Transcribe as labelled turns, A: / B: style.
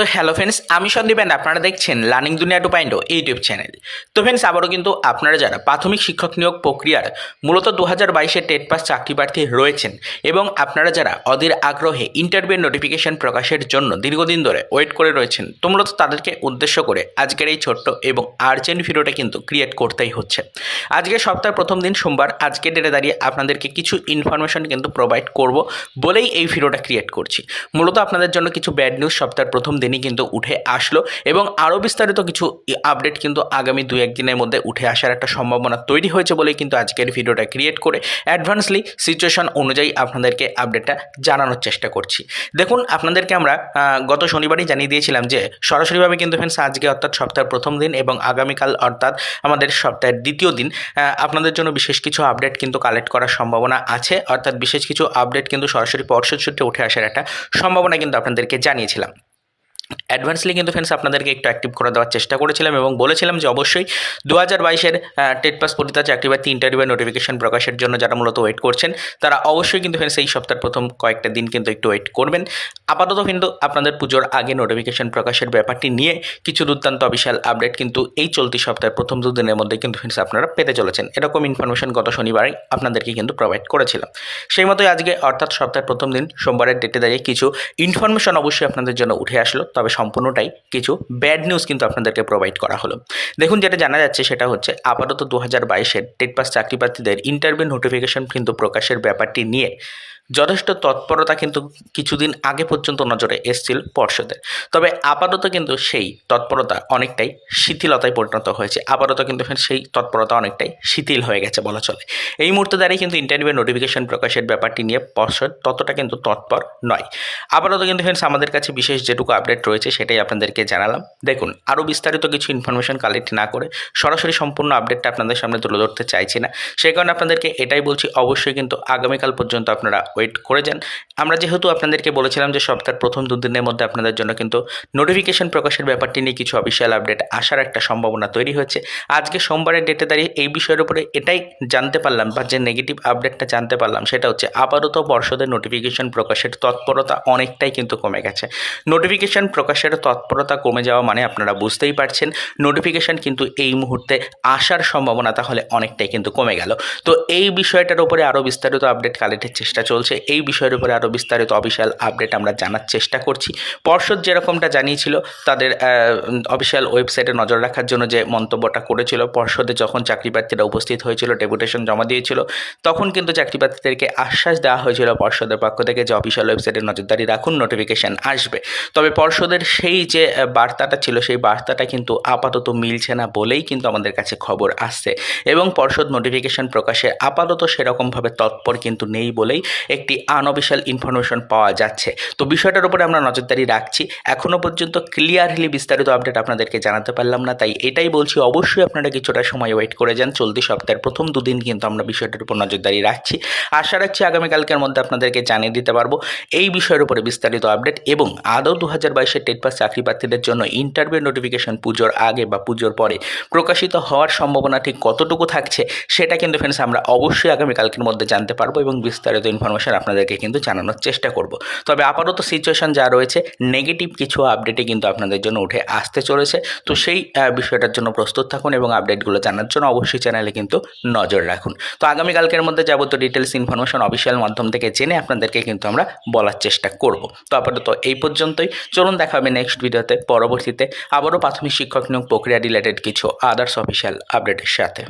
A: তো hello friends আমি Sandeep and আপনারা দেখছেন learning Duniya two point YouTube channel তো ফ্রেন্ডস আবারও কিন্তু আপনারা যারা প্রাথমিক শিক্ষক নিয়োগ প্রক্রিয়ার মূলত দু হাজার বাইশে টেট পাস চাকরি প্রার্থী রয়েছেন এবং আপনারা যারা অধীর আগ্রহে ইন্টারভিউ নোটিফিকেশন প্রকাশের জন্য দীর্ঘদিন ধরে ওয়েট করে রয়েছেন, তো মূলত তাদেরকে উদ্দেশ্য করে আজকের এই ছোট্ট এবং আর্জেন্ট ভিডিওটা কিন্তু ক্রিয়েট করতেই হচ্ছে। আজকে সপ্তাহের প্রথম দিন সোমবার, আজকে ডেটে দাঁড়িয়ে আপনাদেরকে কিছু ইনফরমেশন কিন্তু প্রোভাইড করব বলেই এই ভিডিওটা ক্রিয়েট করছি। মূলত আপনাদের জন্য কিছু ব্যাড নিউজ সপ্তাহের প্রথম দিনই কিন্তু উঠে আসলো এবং আরও বিস্তারিত কিছু আপডেট কিন্তু আগামী দু একদিনের মধ্যে উঠে আসার একটা সম্ভাবনা তৈরি হয়েছে বলেই কিন্তু আজকের ভিডিওটা ক্রিয়েট করে অ্যাডভান্সলি সিচুয়েশন অনুযায়ী আপনাদেরকে আপডেটটা জানানোর চেষ্টা করছি। দেখুন, আপনাদেরকে আমরা গত শনিবারই জানিয়ে দিয়েছিলাম যে সরাসরিভাবে কিন্তু ফ্রেন্ডস আজকে অর্থাৎ সপ্তাহের প্রথম দিন এবং আগামীকাল অর্থাৎ আমাদের সপ্তাহের দ্বিতীয় দিন আপনাদের জন্য বিশেষ কিছু আপডেট কিন্তু কালেক্ট করার সম্ভাবনা আছে। অর্থাৎ বিশেষ কিছু আপডেট কিন্তু সরাসরি পর্ষদ সূত্রে উঠে আসার একটা সম্ভাবনা কিন্তু আপনাদেরকে জানিয়েছিলাম। অ্যাডভান্সলি কিন্তু ফ্রেন্ডস আপনাদেরকে একটু অ্যাক্টিভ করে দেওয়ার চেষ্টা করেছিলাম এবং বলেছিলাম যে অবশ্যই দু হাজার বাইশের টেট পাস পরীক্ষা চাকরি বা ইন্টারভিউ নোটিফিকেশন প্রকাশের জন্য যারা মূলত ওয়েট করছেন, তারা অবশ্যই কিন্তু ফ্রেন্ডস এই সপ্তাহের প্রথম কয়েকটা দিন কিন্তু একটু ওয়েট করবেন। আপাতত কিন্তু আপনাদের পুজোর আগে নোটিফিকেশন প্রকাশের ব্যাপারটি নিয়ে কিছু দুর্দান্ত বিশাল আপডেট কিন্তু এই চলতি সপ্তাহের প্রথম দুদিনের মধ্যে কিন্তু ফ্রেন্ডস আপনারা পেতে চলেছেন। এরকম ইনফরমেশন গত শনিবারই আপনাদেরকে কিন্তু প্রোভাইড করেছিলাম। সেই মতোই আজকে অর্থাৎ সপ্তাহের প্রথম দিন, সোমবারের ডেটে দাঁড়িয়ে কিছু ইনফরমেশন অবশ্যই আপনাদের জন্য উঠে আসলো। তবে সম্পূর্ণটাই কিছু ব্যাড নিউজ কিন্তু আপনাদেরকে প্রোভাইড করা হলো। দেখুন যেটা জানা যাচ্ছে সেটা হচ্ছে, আপাতত দু হাজার বাইশের টেট পাস চাকরি ইন্টারভিউ নোটিফিকেশন কিন্তু প্রকাশের ব্যাপারটি নিয়ে যথেষ্ট তৎপরতা কিন্তু কিছুদিন আগে পর্যন্ত নজরে এসছিল পর্ষদের তবে আপাতত কিন্তু সেই তৎপরতা অনেকটাই শিথিলতায় পরিণত হয়েছে। আপাতত কিন্তু সেই তৎপরতা অনেকটাই শিথিল হয়ে গেছে বলা চলে। এই মুহূর্তে দাঁড়িয়ে কিন্তু ইন্টারভিউ নোটিফিকেশন প্রকাশের ব্যাপারটি নিয়ে পর্ষদ ততটা কিন্তু তৎপর নয়। আপাতত কিন্তু ফ্রেন্ডস আমাদের কাছে বিশেষ যেটুকু আপডেট রয়েছে সেটাই আপনাদেরকে জানালাম। দেখুন, আরও বিস্তারিত কিছু ইনফরমেশন কালেক্ট না করে সরাসরি সম্পূর্ণ আপডেটটা আপনাদের সামনে তুলে ধরতে চাইছি না। সেই কারণে আপনাদেরকে এটাই বলছি, অবশ্যই কিন্তু আগামীকাল পর্যন্ত আপনারা ওয়েট করে যান। আমরা যেহেতু আপনাদেরকে বলেছিলাম যে সপ্তাহের প্রথম দুদিনের মধ্যে আপনাদের জন্য কিন্তু নোটিফিকেশন প্রকাশের ব্যাপারটি নিয়ে কিছু অফিসিয়াল আপডেট আসার একটা সম্ভাবনা তৈরি হয়েছে আজকে সোমবারের ডেটে দাঁড়িয়ে এই বিষয়ের উপরে এটাই জানতে পারলাম বা যে নেগেটিভ আপডেটটা জানতে পারলাম সেটা হচ্ছে আপাতত পর্ষদের নোটিফিকেশন প্রকাশের তৎপরতা অনেকটাই কিন্তু কমে গেছে। নোটিফিকেশন প্রকাশের তৎপরতা কমে যাওয়া মানে আপনারা বুঝতেই পারছেন নোটিফিকেশন কিন্তু এই মুহূর্তে আসার সম্ভাবনা তাহলে অনেকটাই কিন্তু কমে গেল। তো এই বিষয়টার উপরে আরও বিস্তারিত আপডেট কালেক্টের চেষ্টা চলছে। এই বিষয়ের উপরে আরও বিস্তারিত অফিসিয়াল আপডেট আমরা জানার চেষ্টা করছি। পর্ষদ যেরকমটা জানিয়েছিল, তাদের অফিসিয়াল ওয়েবসাইটে নজর রাখার জন্য যে মন্তব্যটা করেছিল, পর্ষদে যখন চাকরি প্রার্থীরা উপস্থিত হয়েছিল, ডেপুটেশন জমা দিয়েছিল, তখন কিন্তু চাকরি প্রার্থীদেরকে আশ্বাস দেওয়া হয়েছিল পর্ষদের পক্ষ থেকে যে অফিসিয়াল ওয়েবসাইটে নজরদারি রাখুন নোটিফিকেশান আসবে। তবে পর্ষদের সেই যে বার্তাটা ছিল, সেই বার্তাটা কিন্তু আপাতত মিলছে না বলেই কিন্তু আমাদের কাছে খবর আসছে। এবং পর্ষদ নোটিফিকেশন প্রকাশে আপাতত সেরকমভাবে তৎপর কিন্তু নেই বলেই একটি আনঅফিসিয়াল ইনফরমেশন পাওয়া যাচ্ছে। তো বিষয়টার উপরে আমরা নজরদারি রাখছি। এখনও পর্যন্ত ক্লিয়ারলি বিস্তারিত আপডেট আপনাদেরকে জানাতে পারলাম না, তাই এটাই বলছি, অবশ্যই আপনারা কিছুটা সময় ওয়েট করে যান। চলতি সপ্তাহের প্রথম দুদিন কিন্তু আমরা বিষয়টার উপর নজরদারি রাখছি। আশা রাখছি আগামীকালকের মধ্যে আপনাদেরকে জানিয়ে দিতে পারব এই বিষয়ের উপরে বিস্তারিত আপডেট এবং আদৌ দু হাজার বাইশের টেট পাস চাকরি প্রার্থীদের জন্য ইন্টারভিউ নোটিফিকেশন পুজোর আগে বা পুজোর পরে প্রকাশিত হওয়ার সম্ভাবনা ঠিক কতটুকু থাকছে, সেটা কিন্তু ফ্রেন্ডস আমরা অবশ্যই আগামীকালকের মধ্যে জানতে পারব এবং বিস্তারিত ইনফরমেশন আপনাদেরকে কিন্তু জানানোর চেষ্টা করব। তবে আপাতত সিচুয়েশন যা রয়েছে নেগেটিভ কিছু আপডেটে কিন্তু আপনাদের জন্য উঠে আসতে চলেছে। তো সেই বিষয়টার জন্য প্রস্তুত থাকুন এবং আপডেটগুলো জানার জন্য অবশ্যই চ্যানেলে কিন্তু নজর রাখুন। তো আগামীকালকের মধ্যে যাবতীয় ডিটেলস ইনফরমেশন অফিসিয়াল মাধ্যম থেকে জেনে আপনাদেরকে কিন্তু আমরা বলার চেষ্টা করব। তো আপাতত এই পর্যন্তই। চলুন দেখা হবে নেক্সট ভিডিওতে পরবর্তীতে আবারও প্রাথমিক শিক্ষক নিয়োগ প্রক্রিয়া রিলেটেড কিছু আদার্স অফিসিয়াল আপডেটের সাথে।